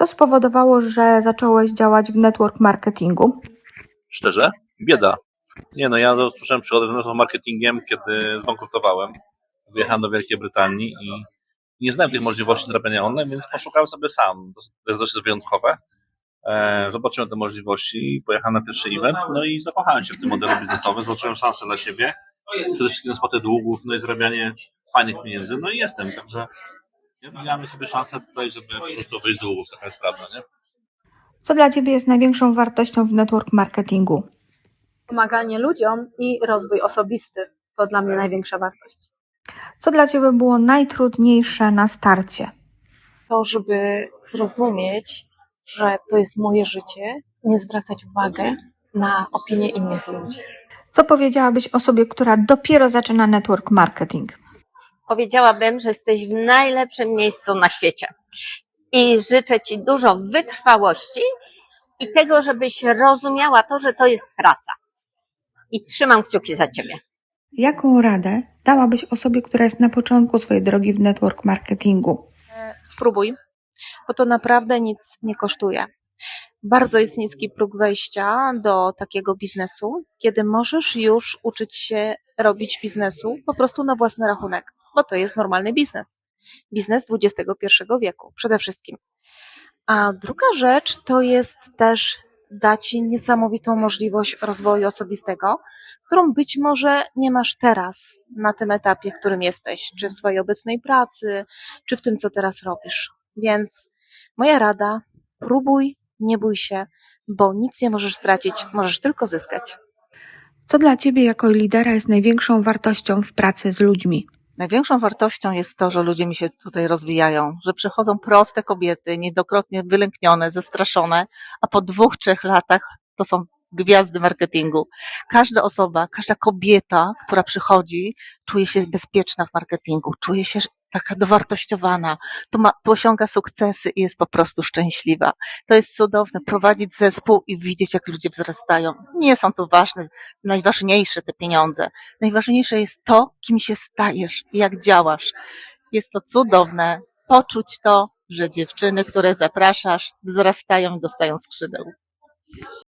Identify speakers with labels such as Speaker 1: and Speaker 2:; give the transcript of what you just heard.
Speaker 1: Co spowodowało, że zacząłeś działać w network marketingu?
Speaker 2: Szczerze? Bieda. Nie no, ja rozpocząłem przygodę z network marketingiem, kiedy zbankrutowałem. Wyjechałem do Wielkiej Brytanii i nie znałem tych możliwości zarabiania online, więc poszukałem sobie sam. To jest dość wyjątkowe. E, Zobaczyłem te możliwości pojechałem na pierwszy event, no i zakochałem się w tym modelu biznesowym, zobaczyłem szansę dla siebie, przede wszystkim spłatę długów, no i zarabianie fajnych pieniędzy, no i jestem, także ja sobie szansę tutaj, żeby po prostu wyjść z długów, taka jest prawda, nie?
Speaker 1: Co dla Ciebie jest największą wartością w network marketingu?
Speaker 3: Pomaganie ludziom i rozwój osobisty to dla mnie największa wartość.
Speaker 1: Co dla Ciebie było najtrudniejsze na starcie?
Speaker 4: to, żeby zrozumieć, że to jest moje życie, nie zwracać uwagi na opinie innych ludzi.
Speaker 1: Co powiedziałabyś osobie, która dopiero zaczyna network marketing?
Speaker 5: Powiedziałabym, że jesteś w najlepszym miejscu na świecie. I życzę Ci dużo wytrwałości i tego, żebyś rozumiała to, że to jest praca. I trzymam kciuki za Ciebie.
Speaker 1: Jaką radę dałabyś osobie, która jest na początku swojej drogi w network marketingu?
Speaker 6: spróbuj, bo to naprawdę nic nie kosztuje. Bardzo jest niski próg wejścia do takiego biznesu, kiedy możesz już uczyć się robić biznesu po prostu na własny rachunek, bo to jest normalny biznes. Biznes XXI wieku przede wszystkim. A druga rzecz to jest też dać Ci niesamowitą możliwość rozwoju osobistego, którą być może nie masz teraz na tym etapie, w którym jesteś, czy w swojej obecnej pracy, czy w tym, co teraz robisz. Więc moja rada, próbuj, nie bój się, bo nic nie możesz stracić, możesz tylko zyskać.
Speaker 1: Co dla Ciebie jako lidera jest największą wartością w pracy z ludźmi?
Speaker 7: Największą wartością jest to, że ludzie mi się tutaj rozwijają, że przychodzą proste kobiety, niedokrotnie wylęknione, zastraszone, a po dwóch, trzech latach to są gwiazdy marketingu. Każda osoba, każda kobieta, która przychodzi, czuje się bezpieczna w marketingu, czuje się taka dowartościowana, to, ma, to osiąga sukcesy i jest po prostu szczęśliwa. To jest cudowne, prowadzić zespół i widzieć, jak ludzie wzrastają. Nie są to ważne, najważniejsze te pieniądze. Najważniejsze jest to, kim się stajesz i jak działasz. Jest to cudowne poczuć to, że dziewczyny, które zapraszasz, wzrastają i dostają skrzydeł.